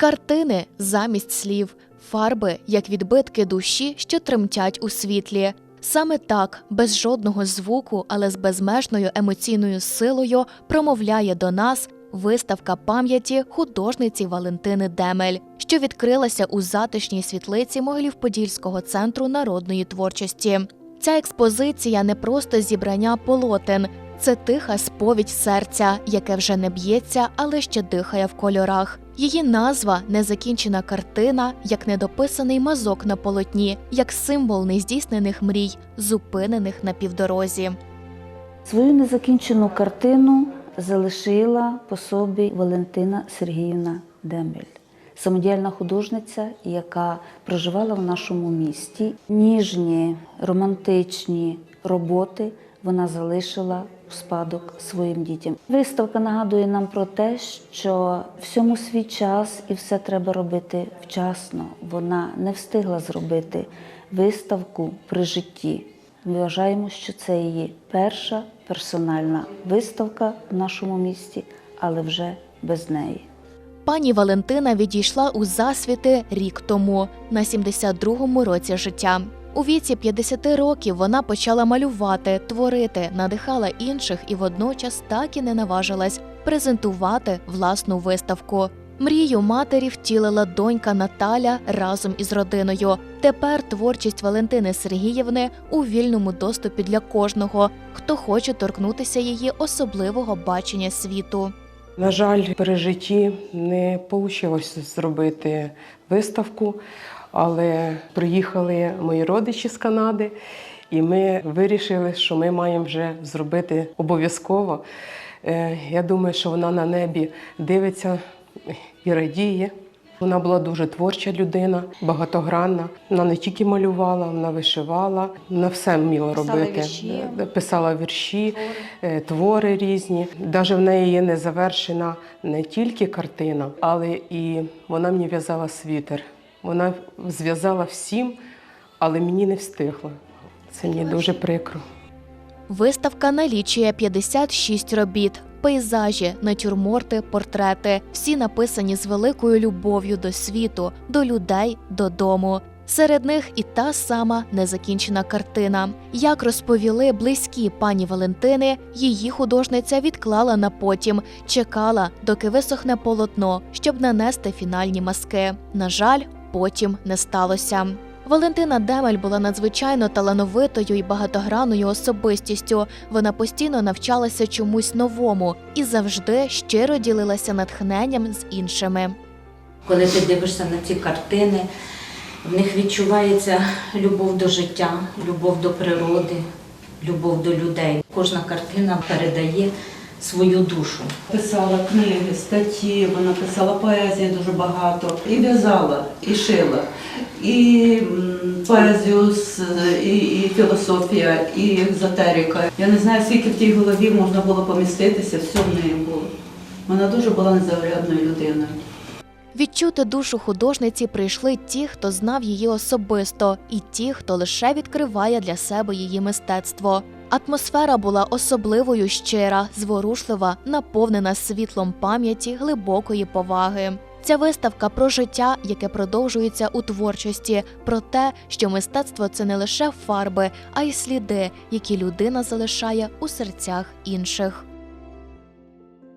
Картини замість слів, фарби як відбитки душі, що тремтять у світлі. Саме так, без жодного звуку, але з безмежною емоційною силою промовляє до нас виставка пам'яті художниці Валентини Демель, що відкрилася у затишній світлиці Могилів-Подільського центру народної творчості. Ця експозиція не просто зібрання полотен, це тиха сповідь серця, яке вже не б'ється, але ще дихає в кольорах. Її назва незакінчена картина, як недописаний мазок на полотні, як символ нездійснених мрій, зупинених на півдорозі. Свою незакінчену картину залишила по собі Валентина Сергіївна Дембель, самодіяльна художниця, яка проживала в нашому місті. Ніжні, романтичні роботи вона залишила у спадок своїм дітям. Виставка нагадує нам про те, що всьому свій час і все треба робити вчасно. Вона не встигла зробити виставку при житті. Ми вважаємо, що це її перша персональна виставка в нашому місті, але вже без неї. Пані Валентина відійшла у засвіти рік тому, на 72-му році життя. У віці 50 років вона почала малювати, творити, надихала інших і водночас так і не наважилась презентувати власну виставку. Мрію матері втілила донька Наталя разом із родиною. Тепер творчість Валентини Сергіївни у вільному доступі для кожного, хто хоче торкнутися її особливого бачення світу. На жаль, при житті не вийшло зробити виставку, але приїхали мої родичі з Канади, і ми вирішили, що ми маємо вже зробити обов'язково. Е, Я думаю, що вона на небі дивиться і радіє. Вона була дуже творча людина, багатогранна. Вона не тільки малювала, вона вишивала, вона все вміла Писала робити. вірші. Е, Писала вірші, е, твори різні. Навіть в неї є незавершена не тільки картина, але і вона мені в'язала світер. Вона зв'язала всім, але мені не встигла. Це мені дуже прикро. Виставка налічує 56 робіт. Пейзажі, натюрморти, портрети всі написані з великою любов'ю до світу, до людей, додому. Серед них і та сама незакінчена картина. Як розповіли близькі пані Валентини, її художниця відклала на потім, чекала, доки висохне полотно, щоб нанести фінальні маски. На жаль, потім не сталося. Валентина Демель була надзвичайно талановитою і багатогранною особистістю. Вона постійно навчалася чомусь новому і завжди щиро ділилася натхненням з іншими. Коли ти дивишся на ці картини, в них відчувається любов до життя, любов до природи, любов до людей. Кожна картина передає свою душу. Писала книги, статті, вона писала поезії дуже багато. І в'язала, і шила, і поезію, і, і філософія, і езотерика. Я не знаю, скільки в тій голові можна було поміститися, все в неї було. Вона дуже була незаурядною людиною. Відчути душу художниці прийшли ті, хто знав її особисто, і ті, хто лише відкриває для себе її мистецтво. Атмосфера була особливою щира, зворушлива, наповнена світлом пам'яті, глибокої поваги. Ця виставка про життя, яке продовжується у творчості, про те, що мистецтво це не лише фарби, а й сліди, які людина залишає у серцях інших.